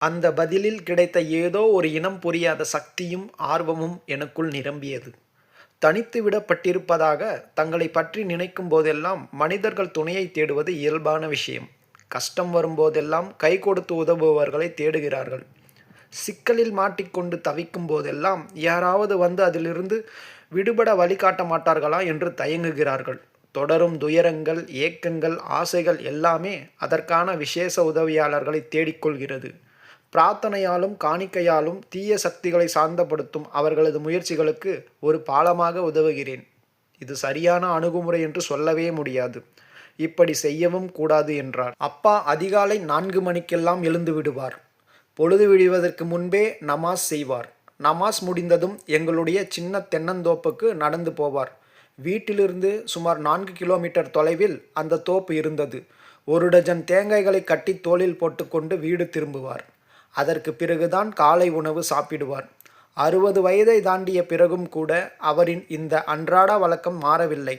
அந்த பதிலில் கிடைத்த ஏதோ ஒரு இனம் புரியாத சக்தியும் ஆர்வமும் எனக்குள் நிரம்பியது. தனித்து விடப்பட்டிருப்பதாக தங்களை பற்றி நினைக்கும் போதெல்லாம் மனிதர்கள் துணையை தேடுவது இயல்பான விஷயம். கஷ்டம் வரும்போதெல்லாம் கை கொடுத்து உதவுபவர்களை தேடுகிறார்கள். சிக்கலில் மாட்டிக்கொண்டு தவிக்கும் போதெல்லாம் யாராவது வந்து அதிலிருந்து விடுபட வழிகாட்ட மாட்டார்களா என்று தயங்குகிறார்கள். தொடரும் துயரங்கள் ஏக்கங்கள் ஆசைகள் எல்லாமே அதற்கான விசேஷ உதவியாளர்களை தேடிக்கொள்கிறது. பிரார்த்தனையாலும் காணிக்கையாலும் தீய சக்திகளை சாந்தப்படுத்தும் அவர்களது முயற்சிகளுக்கு ஒரு பாலமாக உதவுகிறேன். இது சரியான அணுகுமுறை என்று சொல்லவே முடியாது. இப்படி செய்யவும் கூடாது என்றார். அப்பா அதிகாலை நான்கு மணிக்கெல்லாம் எழுந்து விடுவார். பொழுது விடுவதற்கு முன்பே நமாஸ் செய்வார். நமாஸ் முடிந்ததும் எங்களுடைய சின்ன தென்னந்தோப்புக்கு நடந்து போவார். வீட்டிலிருந்து சுமார் நான்கு கிலோமீட்டர் தொலைவில் அந்த தோப்பு இருந்தது. ஒரு டஜன் தேங்காய்களை கட்டி தோளில் போட்டுக்கொண்டு வீடு திரும்புவார். அதற்கு பிறகுதான் காலை உணவு சாப்பிடுவார். அறுபது வயதை தாண்டிய பிறகும் கூட அவரின் இந்த அன்றாட வழக்கம் மாறவில்லை.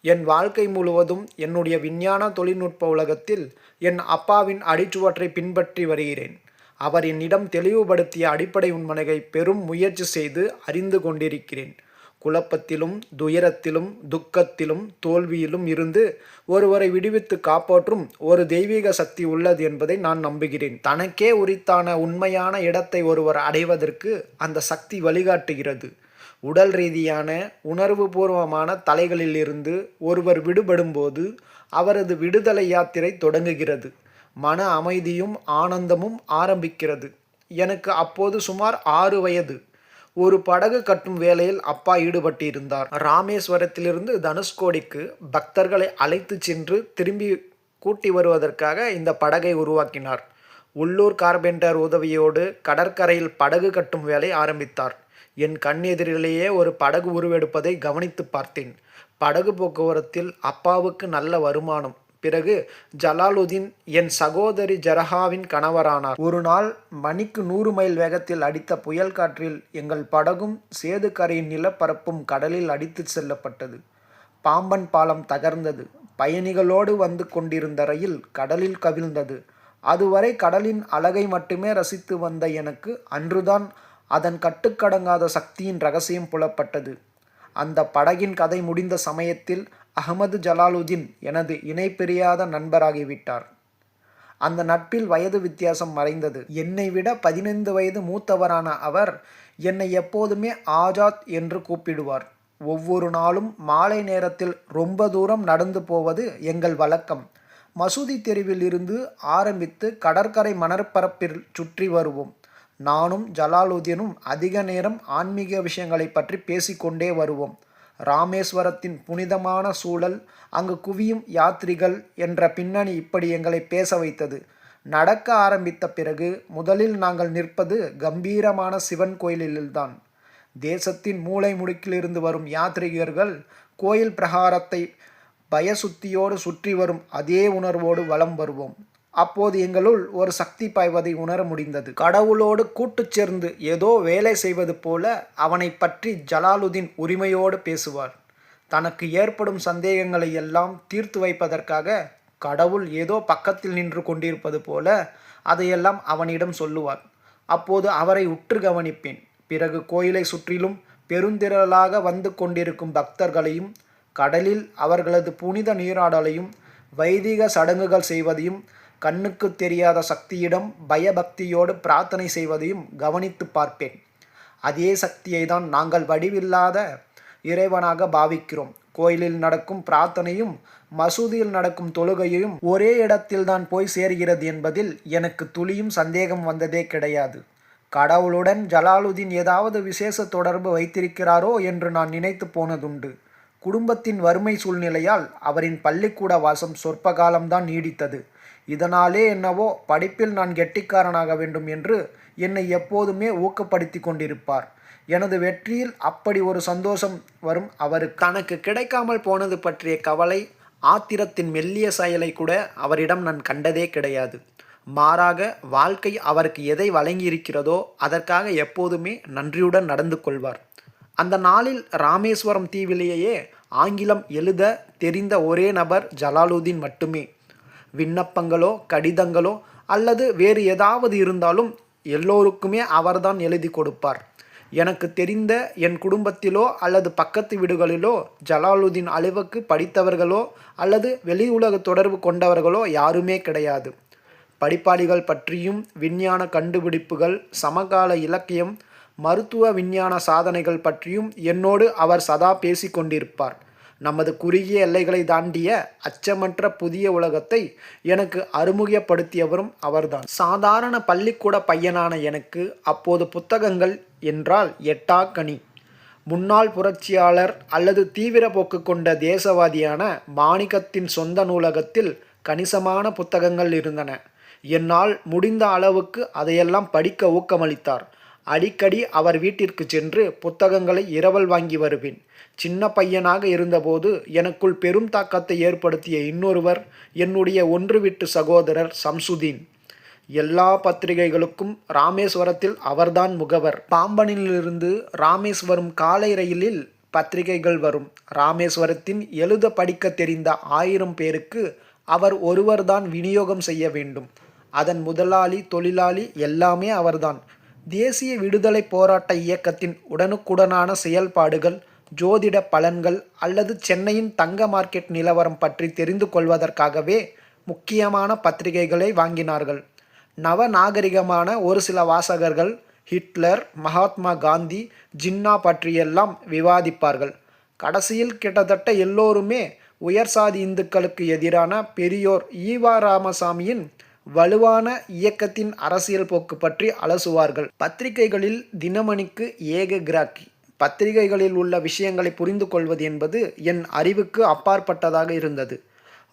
என் வாழ்க்கை முழுவதும் என்னுடைய விஞ்ஞான தொழில்நுட்ப உலகத்தில் என் அப்பாவின் அடிச்சுவற்றை பின்பற்றி வருகிறேன். அவர் என்னிடம் தெளிவுபடுத்திய அடிப்படை உண்மனைகளை பெரும் முயற்சி செய்து அறிந்து கொண்டிருக்கிறேன். குழப்பத்திலும் துயரத்திலும் துக்கத்திலும் தோல்வியிலும் இருந்து ஒருவரை விடுவித்து காப்பாற்றும் ஒரு தெய்வீக சக்தி உள்ளது என்பதை நான் நம்புகிறேன். தனக்கே உரித்தான உண்மையான இடத்தை ஒருவர் அடைவதற்கு அந்த சக்தி வழிகாட்டுகிறது. உடல் ரீதியான உணர்வுபூர்வமான தலைகளிலிருந்து ஒருவர் விடுபடும்போது அவரது விடுதலை யாத்திரை தொடங்குகிறது. மன அமைதியும் ஆனந்தமும் ஆரம்பிக்கிறது. எனக்கு அப்போது சுமார் ஆறு வயது. ஒரு படகு கட்டும் வேலையில் அப்பா ஈடுபட்டிருந்தார். ராமேஸ்வரத்திலிருந்து தனுஷ்கோடிக்கு பக்தர்களை அழைத்து சென்று திரும்பி கூட்டி வருவதற்காக இந்த படகை உருவாக்கினார். உள்ளூர் கார்பெண்டர் உதவியோடு கடற்கரையில் படகு கட்டும் வேலை ஆரம்பித்தார். என் கண்ணெதிரிலேயே ஒரு படகு உருவெடுப்பதை கவனித்து பார்த்தேன். படகு போக்குவரத்தில் அப்பாவுக்கு நல்ல வருமானம். பிறகு ஜலாலுதீன் என் சகோதரி ஜரஹாவின் கணவரானார். ஒரு நாள் மணிக்கு நூறு மைல் வேகத்தில் அடித்த புயல் காற்றில் எங்கள் படகும் சேதுக்கரையின் நிலப்பரப்பும் கடலில் அடித்து செல்லப்பட்டது. பாம்பன் பாலம் தகர்ந்தது. பயணிகளோடு வந்து கொண்டிருந்த ரயில் கடலில் கவிழ்ந்தது. அதுவரை கடலின் அழகை மட்டுமே ரசித்து வந்த எனக்கு அன்றுதான் அதன் கட்டுக்கடங்காத சக்தியின் ரகசியம் புலப்பட்டது. அந்த படகின் கதை முடிந்த சமயத்தில் அகமது ஜலாலுதீன் எனது இணை பிரியாத நண்பராகிவிட்டார். அந்த நட்பில் வயது வித்தியாசம் மறைந்தது. என்னை விட பதினைந்து வயது மூத்தவரான அவர் என்னை எப்போதுமே ஆஜாத் என்று கூப்பிடுவார். ஒவ்வொரு நாளும் மாலை நேரத்தில் ரொம்ப தூரம் நடந்து போவது எங்கள் வழக்கம். மசூதி தெருவில் இருந்து ஆரம்பித்து கடற்கரை மணற்பரப்பில் சுற்றி வருவோம். நானும் ஜலாலுதீனும் அதிக நேரம் ஆன்மீக விஷயங்களை பற்றி பேசிக்கொண்டே வருவோம். ராமேஸ்வரத்தின் புனிதமான சூழல் அங்கு குவியும் யாத்ரிகள் என்ற பின்னணி இப்படி எங்களை பேச வைத்தது. நடக்க ஆரம்பித்த பிறகு முதலில் நாங்கள் நிற்பது கம்பீரமான சிவன் கோயிலில்தான். தேசத்தின் மூளை முடுக்கிலிருந்து வரும் யாத்ரிகர்கள் கோயில் பிரகாரத்தை பயசுத்தியோடு சுற்றி வரும் அதே உணர்வோடு வலம் வருவோம். அப்போது எங்களுள் ஒரு சக்தி பாய்வதை உணர முடிந்தது. கடவுளோடு கூட்டு சேர்ந்து ஏதோ வேலை செய்வது போல அவனை பற்றி ஜலாலுதீன் உரிமையோடு பேசுவார். தனக்கு ஏற்படும் சந்தேகங்களை எல்லாம் தீர்த்து வைப்பதற்காக கடவுள் ஏதோ பக்கத்தில் நின்று கொண்டிருப்பது போல அதையெல்லாம் அவனிடம் சொல்லுவார். அப்போது அவரை உற்று கவனிப்பேன். பிறகு கோயிலை சுற்றிலும் பெருந்திரளாக வந்து கொண்டிருக்கும் பக்தர்களையும் கடலில் அவர்களது புனித நீராடலையும் வைதிக சடங்குகள் செய்வதையும் கண்ணுக்கு தெரியாத சக்தியிடம் பயபக்தியோடு பிரார்த்தனை செய்வதையும் கவனித்து பார்ப்பேன். அதே சக்தியை தான் நாங்கள் வடிவில்லாத இறைவனாக பாவிக்கிறோம். கோயிலில் நடக்கும் பிரார்த்தனையும் மசூதியில் நடக்கும் தொழுகையும் ஒரே இடத்தில் தான் போய் சேர்கிறது என்பதில் எனக்கு துளியும் சந்தேகம் வந்ததே கிடையாது. கடவுளுடன் ஜலாலுதீன் ஏதாவது விசேஷ தொடர்பு வைத்திருக்கிறாரோ என்று நான் நினைத்து போனதுண்டு. குடும்பத்தின் வறுமை சூழ்நிலையால் அவரின் பள்ளிக்கூட வாசம் சொற்ப காலம்தான் நீடித்தது. இதனாலே என்னவோ படிப்பில் நான் கெட்டிக்காரனாக வேண்டும் என்று என்னை எப்போதுமே ஊக்கப்படுத்தி கொண்டிருப்பார். எனது வெற்றியில் அப்படி ஒரு சந்தோஷம் வரும் அவருக்கு. தனக்கு கிடைக்காமல் போனது பற்றிய கவலை ஆத்திரத்தின் மெல்லிய செயலை கூட அவரிடம் நான் கண்டதே கிடையாது. மாறாக வாழ்க்கை அவருக்கு எதை வழங்கியிருக்கிறதோ அதற்காக எப்போதுமே நன்றியுடன் நடந்து கொள்வார். அந்த நாளில் ராமேஸ்வரம் தீவிலேயே ஆங்கிலம் எழுத தெரிந்த ஒரே நபர் ஜலாலுதீன் மட்டுமே. விண்ணப்பங்களோ கடிதங்களோ அல்லது வேறு ஏதாவது இருந்தாலும் எல்லோருக்குமே அவர்தான் எழுதி கொடுப்பார். எனக்கு தெரிந்த என் குடும்பத்திலோ அல்லது பக்கத்து வீடுகளிலோ ஜலாலுதீன் அளவுக்கு படித்தவர்களோ அல்லது வெளி உலக தொடர்பு கொண்டவர்களோ யாருமே கிடையாது. படிப்பாளிகள் பற்றியும் விஞ்ஞான கண்டுபிடிப்புகள் சமகால இலக்கியம் மருத்துவ விஞ்ஞான சாதனைகள் பற்றியும் என்னோடு அவர் சதா பேசிக்கொண்டிருப்பார். கொண்டிருப்பார் நமது குறுகிய எல்லைகளை தாண்டிய அச்சமற்ற புதிய உலகத்தை எனக்கு அறிமுகப்படுத்தியவரும் அவர்தான். சாதாரண பள்ளிக்கூட பையனான எனக்கு அப்போது புத்தகங்கள் என்றால் எட்டா கனி. முன்னாள் புரட்சியாளர் அல்லது தீவிர போக்கு கொண்ட தேசவாதியான மாணிக்கத்தின் சொந்த நூலகத்தில் கணிசமான புத்தகங்கள் இருந்தன. என்னால் முடிந்த அளவுக்கு அதையெல்லாம் படிக்க ஊக்கமளித்தார். அடிக்கடி அவர் வீட்டிற்கு சென்று புத்தகங்களை இரவல் வாங்கி வருவேன். சின்ன பையனாக இருந்தபோது எனக்குள் பெரும் தாக்கத்தை ஏற்படுத்திய இன்னொருவர் என்னுடைய ஒன்று விட்டு சகோதரர் சம்சுதீன். எல்லா பத்திரிகைகளுக்கும் ராமேஸ்வரத்தில் அவர்தான் முகவர். பாம்பனிலிருந்து ராமேஸ்வரம் காலை ரயிலில் பத்திரிகைகள் வரும். ராமேஸ்வரத்தின் எழுத படிக்க தெரிந்த ஆயிரம் பேருக்கு அவர் ஒருவர்தான் விநியோகம் செய்ய வேண்டும். அதன் முதலாளி தொழிலாளி எல்லாமே அவர்தான். தேசிய விடுதலை போராட்ட இயக்கத்தின் உடனுக்குடனான செயல்பாடுகள் ஜோதிட பலன்கள் அல்லது சென்னையின் தங்க மார்க்கெட் நிலவரம் பற்றி தெரிந்து கொள்வதற்காகவே முக்கியமான பத்திரிகைகளை வாங்கினார்கள். நவ நாகரிகமான ஒரு சில வாசகர்கள் ஹிட்லர் மகாத்மா காந்தி ஜின்னா பற்றியெல்லாம் விவாதிப்பார்கள். கடைசியில் கிட்டத்தட்ட எல்லோருமே உயர் சாதி இந்துக்களுக்கு எதிரான பெரியோர் ஈவா ராமசாமியின் வலுவான இயக்கத்தின் அரசியல் போக்கு பற்றி அலசுவார்கள். பத்திரிகைகளில் தினமணிக்கு ஏக கிராக்கி. பத்திரிகைகளில் உள்ள விஷயங்களை புரிந்து கொள்வது என்பது என் அறிவுக்கு அப்பாற்பட்டதாக இருந்தது.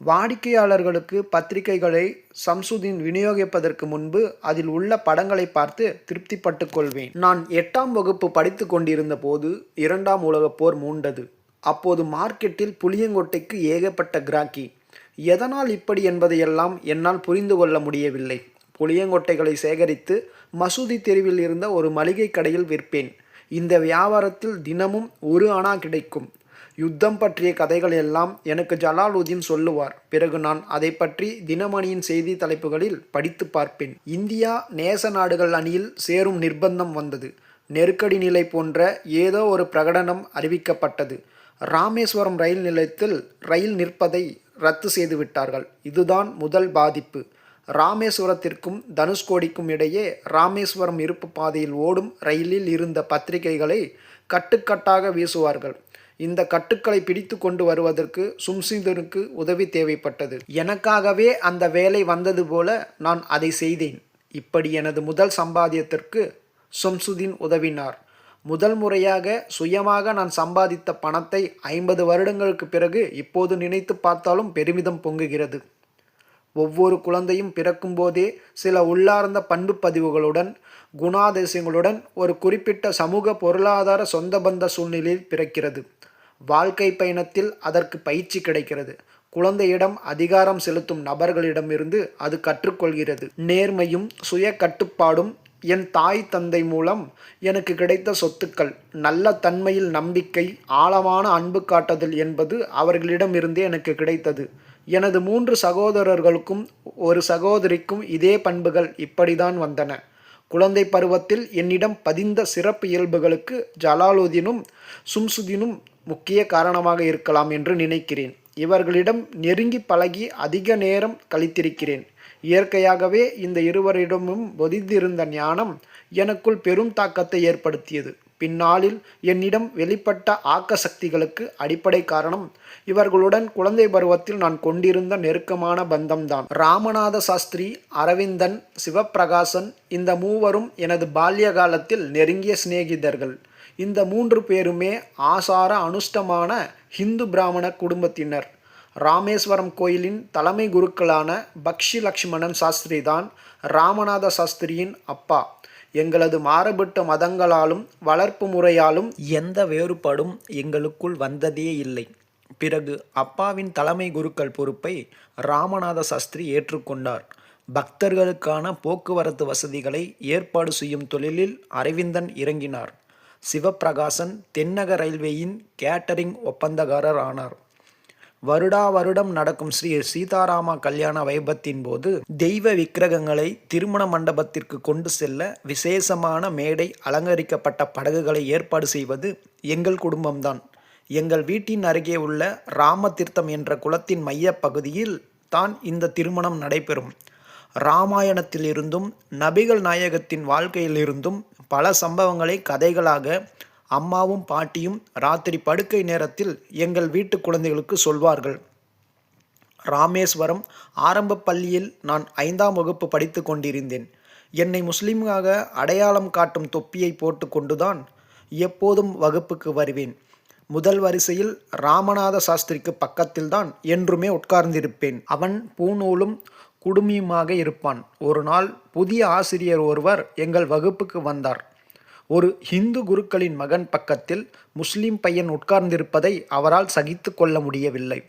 வாடிக்கையாளர்களுக்கு பத்திரிகைகளை சம்சுதீன் விநியோகிப்பதற்கு முன்பு அதில் உள்ள படங்களை பார்த்து திருப்திப்பட்டு கொள்வேன். நான் எட்டாம் வகுப்பு படித்து கொண்டிருந்த போது இரண்டாம் உலகப் போர் மூண்டது. அப்போது மார்க்கெட்டில் புளியங்கொட்டைக்கு ஏகப்பட்ட கிராக்கி. எதனால் இப்படி என்பதையெல்லாம் என்னால் புரிந்து கொள்ள முடியவில்லை. புளியங்கொட்டைகளை சேகரித்து மசூதி தெருவில் இருந்த ஒரு மளிகை கடையில் விற்பேன். இந்த வியாபாரத்தில் தினமும் ஒரு அணா கிடைக்கும். யுத்தம் பற்றிய கதைகள் எல்லாம் எனக்கு ஜலாலுதீன் சொல்லுவார். பிறகு நான் அதை பற்றி தினமணியின் செய்தி தலைப்புகளில் படித்து பார்ப்பேன். இந்தியா நேச நாடுகள் அணியில் சேரும் நிர்பந்தம் வந்தது. நெருக்கடி நிலை போன்ற ஏதோ ஒரு பிரகடனம் அறிவிக்கப்பட்டது. ராமேஸ்வரம் ரயில் நிலையத்தில் ரயில் நிற்பதை ரத்து செய்து விட்டார்கள். இதுதான் முதல் பாதிப்பு. ராமேஸ்வரத்திற்கும் தனுஷ்கோடிக்கும் இடையே ராமேஸ்வரம் இருப்பு பாதையில் ஓடும் ரயிலில் இருந்த பத்திரிகைகளை கட்டுக்கட்டாக வீசுவார்கள். இந்த கட்டுக்களை பிடித்து கொண்டு வருவதற்கு சும்சிதனுக்கு உதவி தேவைப்பட்டது. எனக்காகவே அந்த வேலை வந்தது போல நான் அதை செய்தேன். இப்படி எனது முதல் சம்பாத்தியத்திற்கு சும்சுதீன் உதவினார். முதல் முறையாக சுயமாக நான் சம்பாதித்த பணத்தை ஐம்பது வருடங்களுக்கு பிறகு இப்போது நினைத்து பார்த்தாலும் பெருமிதம் பொங்குகிறது. ஒவ்வொரு குழந்தையும் பிறக்கும்போதே சில உள்ளார்ந்த பண்பு பதிவுகளுடன் குணாதிசயங்களுடன் ஒரு குறிப்பிட்ட சமூக பொருளாதார சொந்த பந்த சூழ்நிலையில் பிறக்கிறது. வாழ்க்கை பயணத்தில் அதற்கு பயிற்சி கிடைக்கிறது. குழந்தையிடம் அதிகாரம் செலுத்தும் நபர்களிடமிருந்து அது கற்றுக்கொள்கிறது. நேர்மையும் சுய கட்டுப்பாடும் என் தாய் தந்தை மூலம் எனக்கு கிடைத்த சொத்துக்கள் நல்ல தன்மையில் நம்பிக்கை ஆழமான அன்பு காட்டுதல் என்பது அவர்களிடமிருந்தே எனக்கு கிடைத்தது. எனது மூன்று சகோதரர்களுக்கும் ஒரு சகோதரிக்கும் இதே பண்புகள் இப்படிதான் வந்தன. குழந்தை பருவத்தில் என்னிடம் பதிந்த சிறப்பு இயல்புகளுக்கு ஜலாலுதீனும் சும்சுதீனும் முக்கிய காரணமாக இருக்கலாம் என்று நினைக்கிறேன். இவர்களிடம் நெருங்கி பழகி அதிக நேரம் கழித்திருக்கிறேன். இயற்கையாகவே இந்த இருவரிடமும் பொதிந்திருந்த ஞானம் எனக்குள் பெரும் தாக்கத்தை ஏற்படுத்தியது. பின்னாளில் என்னிடம் வெளிப்பட்ட ஆக்க சக்திகளுக்கு அடிப்படை காரணம் இவர்களுடன் குழந்தை பருவத்தில் நான் கொண்டிருந்த நெருக்கமான பந்தம்தான். ராமநாத சாஸ்திரி அரவிந்தன் சிவப்பிரகாசன் இந்த மூவரும் எனது பால்ய காலத்தில் நெருங்கிய சிநேகிதர்கள். இந்த மூன்று பேருமே ஆசார அனுஷ்டமான ஹிந்து பிராமண குடும்பத்தினர். ராமேஸ்வரம் கோயிலின் தலைமை குருக்களான பக்ஷி லக்ஷ்மணன் சாஸ்திரி தான் ராமநாத சாஸ்திரியின் அப்பா. எங்களது மாறுபட்ட மதங்களாலும் வளர்ப்பு முறையாலும் எந்த வேறுபாடும் எங்களுக்குள் வந்ததே இல்லை. பிறகு அப்பாவின் தலைமை குருக்கள் பொறுப்பை ராமநாத சாஸ்திரி ஏற்றுக்கொண்டார். பக்தர்களுக்கான போக்குவரத்து வசதிகளை ஏற்பாடு செய்யும் தொழிலில் அரவிந்தன் இறங்கினார். சிவப்பிரகாசன் தென்னக ரயில்வேயின் கேட்டரிங் ஒப்பந்தக்காரர் ஆனார் வருடா வருடம் நடக்கும் ஸ்ரீ சீதாராமா கல்யாண வைபத்தின் போது தெய்வ விக்கிரகங்களை திருமண மண்டபத்திற்கு கொண்டு செல்ல விசேஷமான மேடை அலங்கரிக்கப்பட்ட படகுகளை ஏற்பாடு செய்வது எங்கள் குடும்பம்தான். எங்கள் வீட்டின் அருகே உள்ள ராமதீர்த்தம் என்ற குளத்தின் மைய பகுதியில் தான் இந்த திருமணம் நடைபெறும். ராமாயணத்திலிருந்தும் நபிகள் நாயகத்தின் வாழ்க்கையிலிருந்தும் பல சம்பவங்களை கதைகளாக அம்மாவும் பாட்டியும் ராத்திரி படுக்கை நேரத்தில் எங்கள் வீட்டு குழந்தைகளுக்கு சொல்வார்கள். ராமேஸ்வரம் ஆரம்ப பள்ளியில் நான் ஐந்தாம் வகுப்பு படித்து கொண்டிருந்தேன். என்னை முஸ்லீமாக அடையாளம் காட்டும் தொப்பியை போட்டுக்கொண்டுதான் எப்போதும் வகுப்புக்கு வருவேன். முதல் வரிசையில் ராமநாத சாஸ்திரிக்கு பக்கத்தில்தான் என்றுமே உட்கார்ந்திருப்பேன். அவன் பூநூலும் குடுமியுமாக இருப்பான். ஒரு நாள் புதிய ஆசிரியர் ஒருவர் எங்கள் வகுப்புக்கு வந்தார். ஒரு ஹிந்து குருக்களின் மகன் பக்கத்தில் முஸ்லிம் பையன் உட்கார்ந்திருப்பதை அவரால் சகித்து கொள்ள முடியவில்லை.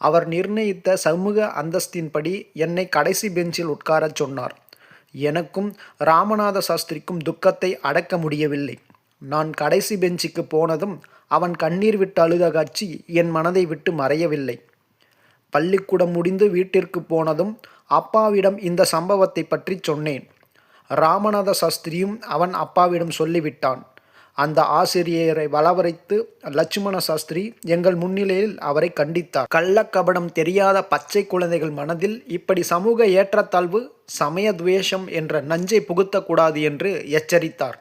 அவர் நிர்ணயித்த சமூக அந்தஸ்தின்படி என்னை கடைசி பெஞ்சில் உட்காரச் சொன்னார். எனக்கும் ராமநாத சாஸ்திரிக்கும் துக்கத்தை அடக்க முடியவில்லை. நான் கடைசி பெஞ்சுக்கு போனதும் அவன் கண்ணீர் விட்டு அழுத காட்சி என் மனதை விட்டு மறையவில்லை. பள்ளிக்கூடம் முடிந்து வீட்டிற்கு போனதும் அப்பாவிடம் இந்த சம்பவத்தை பற்றி சொன்னேன். ராமநாத சாஸ்திரியும் அவன் அப்பாவிடம் சொல்லிவிட்டான். அந்த ஆசிரியரை வளவரைத்து லட்சுமண சாஸ்திரி எங்கள் முன்னிலையில் அவரை கண்டித்தார். கள்ளக்கபடம் தெரியாத பச்சை குழந்தைகள் மனதில் இப்படி சமூக ஏற்றத்தாழ்வு சமய துவேஷம் என்ற நஞ்சை புகுத்தக்கூடாது என்று எச்சரித்தார்.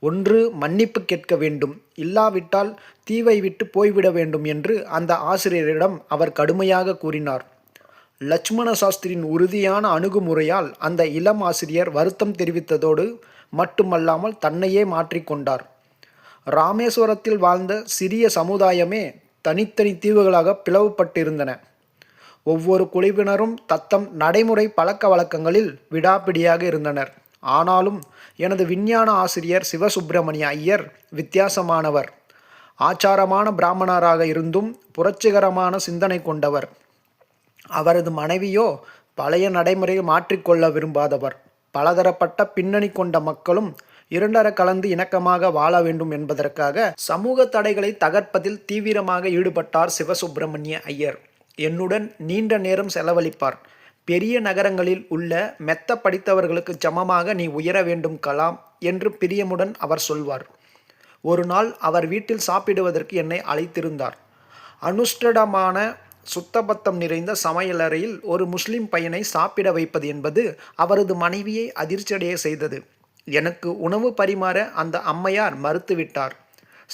ஒன்று மன்னிப்பு கேட்க வேண்டும். இல்லாவிட்டால் தீவை விட்டு போய்விட வேண்டும் என்று அந்த ஆசிரியரிடம் அவர் கடுமையாக கூறினார். லட்சுமண சாஸ்திரியின் உறுதியான அணுகுமுறையால் அந்த இளம் ஆசிரியர் வருத்தம் தெரிவித்ததோடு மட்டுமல்லாமல் தன்னையே மாற்றிக்கொண்டார் ராமேஸ்வரத்தில் வாழ்ந்த சிறிய சமுதாயமே தனித்தனி தீவுகளாக பிளவுபட்டிருந்தன. ஒவ்வொரு குழுவினரும் தத்தம் நடைமுறை பழக்க வழக்கங்களில் விடாப்பிடியாக இருந்தனர். ஆனாலும் எனது விஞ்ஞான ஆசிரியர் சிவசுப்பிரமணிய ஐயர் வித்தியாசமானவர். ஆச்சாரமான பிராமணராக இருந்தும் புரட்சிகரமான சிந்தனை கொண்டவர். அவரது மனைவியோ பழைய நடைமுறையை மாற்றிக்கொள்ள விரும்பாதவர். பலதரப்பட்ட பின்னணி கொண்ட மக்களும் இரண்டர கலந்து இணக்கமாக வாழ வேண்டும் என்பதற்காக சமூக தடைகளை தகர்ப்பதில் தீவிரமாக ஈடுபட்டார் சிவசுப்பிரமணிய ஐயர். என்னுடன் நீண்ட நேரம் செலவழிப்பார். பெரிய நகரங்களில் உள்ள மெத்த படித்தவர்களுக்கு சமமாக நீ உயர வேண்டும் கலாம் என்று பிரியமுடன் அவர் சொல்வார். ஒரு நாள் அவர் வீட்டில் சாப்பிடுவதற்கு என்னை அழைத்திருந்தார். அனுஷ்டடமான சுத்தபத்தம் நிறைந்த சமையலறையில் ஒரு முஸ்லிம் பையனை சாப்பிட வைப்பது என்பது அவரது மனைவியை அதிர்ச்சியடைய செய்தது. எனக்கு உணவு பரிமாற அந்த அம்மையார் மறுத்துவிட்டார்.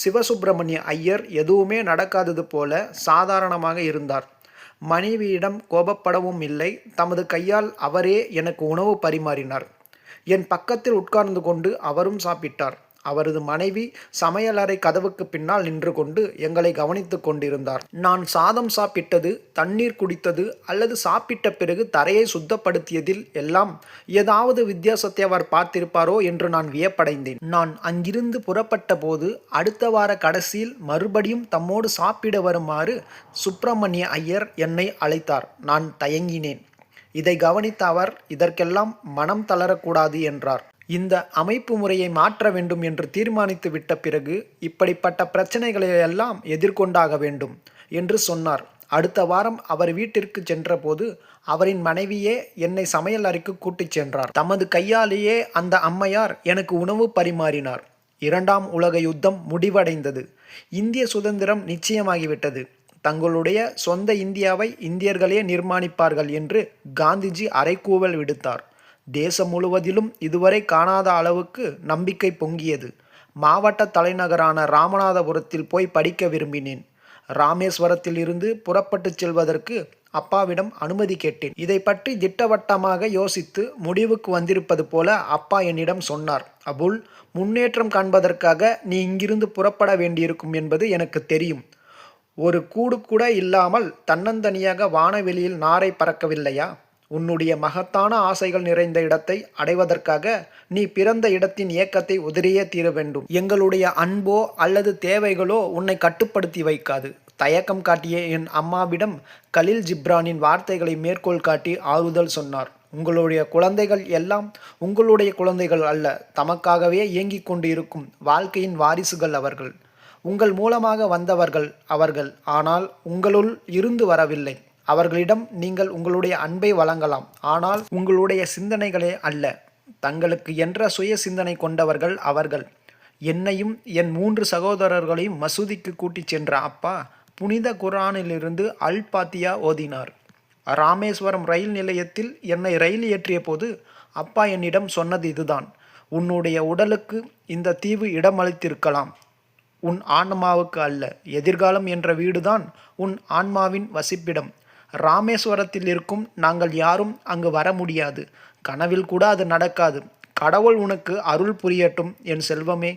சிவசுப்பிரமணிய ஐயர் எதுவுமே நடக்காதது போல சாதாரணமாக இருந்தார். மனைவியிடம் கோபப்படவும் இல்லை. தமது கையால் அவரே எனக்கு உணவு பரிமாறினார். என் பக்கத்தில் உட்கார்ந்து கொண்டு அவரும் சாப்பிட்டார். அவரது மனைவி சமையலறை கதவுக்கு பின்னால் நின்று கொண்டு எங்களை கவனித்து கொண்டிருந்தார். நான் சாதம் சாப்பிட்டது தண்ணீர் குடித்தது அல்லது சாப்பிட்ட பிறகு தரையை சுத்தப்படுத்தியதில் எல்லாம் ஏதாவது வித்தியாசத்தை அவர் பார்த்திருப்பாரோ என்று நான் வியப்படைந்தேன். நான் அங்கிருந்து புறப்பட்ட போது அடுத்த வார கடைசியில் மறுபடியும் தம்மோடு சாப்பிட வருமாறு சுப்பிரமணிய ஐயர் என்னை அழைத்தார். நான் தயங்கினேன். இதை கவனித்த அவர் இதற்கெல்லாம் மனம் தளரக்கூடாது என்றார். இந்த அமைப்பு முறையை மாற்ற வேண்டும் என்று தீர்மானித்து விட்ட பிறகு இப்படிப்பட்ட பிரச்சனைகளை எல்லாம் எதிர்கொண்டாக வேண்டும் என்று சொன்னார். அடுத்த வாரம் அவர் வீட்டிற்கு சென்றபோது அவரின் மனைவியே என்னை சமையல் அறைக்கு கூட்டிச் சென்றார். தமது கையாலேயே அந்த அம்மையார் எனக்கு உணவு பரிமாறினார். இரண்டாம் உலக யுத்தம் முடிவடைந்தது. இந்திய சுதந்திரம் நிச்சயமாகிவிட்டது. தங்களுடைய சொந்த இந்தியாவை இந்தியர்களே நிர்மாணிப்பார்கள் என்று காந்திஜி அரைக்கூவல் விடுத்தார். தேசம் முழுவதிலும் இதுவரை காணாத அளவுக்கு நம்பிக்கை பொங்கியது. மாவட்ட தலைநகரான ராமநாதபுரத்தில் போய் படிக்க விரும்பினேன். ராமேஸ்வரத்தில் இருந்து புறப்பட்டு செல்வதற்கு அப்பாவிடம் அனுமதி கேட்டேன். இதை பற்றி திட்டவட்டமாக யோசித்து முடிவுக்கு வந்திருப்பது போல அப்பா என்னிடம் சொன்னார். அபுல் முன்னேற்றம் காண்பதற்காக நீ இங்கிருந்து புறப்பட வேண்டியிருக்கும் என்பது எனக்கு தெரியும். ஒரு கூடு கூட இல்லாமல் தன்னந்தனியாக வானவெளியில் நாரை பறக்கவில்லையா? உன்னுடைய மகத்தான ஆசைகள் நிறைந்த இடத்தை அடைவதற்காக நீ பிறந்த இடத்தின் இயக்கத்தை உதிரியே தீர வேண்டும் எங்களுடைய அன்போ அல்லது தேவைகளோ உன்னை கட்டுப்படுத்தி வைக்காது. தயக்கம் காட்டிய என் அம்மாவிடம் கலில் ஜிப்ரானின் வார்த்தைகளை மேற்கோள் காட்டி ஆறுதல் சொன்னார். உங்களுடைய குழந்தைகள் எல்லாம் உங்களுடைய குழந்தைகள் அல்ல தமக்காகவே இயங்கிக் கொண்டு இருக்கும் வாழ்க்கையின் வாரிசுகள் அவர்கள். உங்கள் மூலமாக வந்தவர்கள் அவர்கள் ஆனால் உங்களுள் இருந்து வரவில்லை. அவர்களிடம் நீங்கள் உங்களுடைய அன்பை வழங்கலாம். ஆனால் உங்களுடைய சிந்தனைகளே அல்ல. தங்களுக்கு என்ற சுய சிந்தனை கொண்டவர்கள் அவர்கள். என்னையும் என் மூன்று சகோதரர்களையும் மசூதிக்கு கூட்டிச் சென்ற அப்பா புனித குரானிலிருந்து அல் பாத்தியா ஓதினார். ராமேஸ்வரம் ரயில் நிலையத்தில் என்னை ரயில் ஏற்றிய போது அப்பா என்னிடம் சொன்னது இதுதான். உன்னுடைய உடலுக்கு இந்த தீவு இடமளித்திருக்கலாம். உன் ஆன்மாவுக்கு அல்ல. எதிர்காலம் என்ற வீடுதான் உன் ஆன்மாவின் வசிப்பிடம். ராமேஸ்வரத்தில் இருக்கும் நாங்கள் யாரும் அங்கு வர முடியாது. கனவில் கூட அது நடக்காது. கடவுள் உனக்கு அருள் புரியட்டும் என் செல்வமே.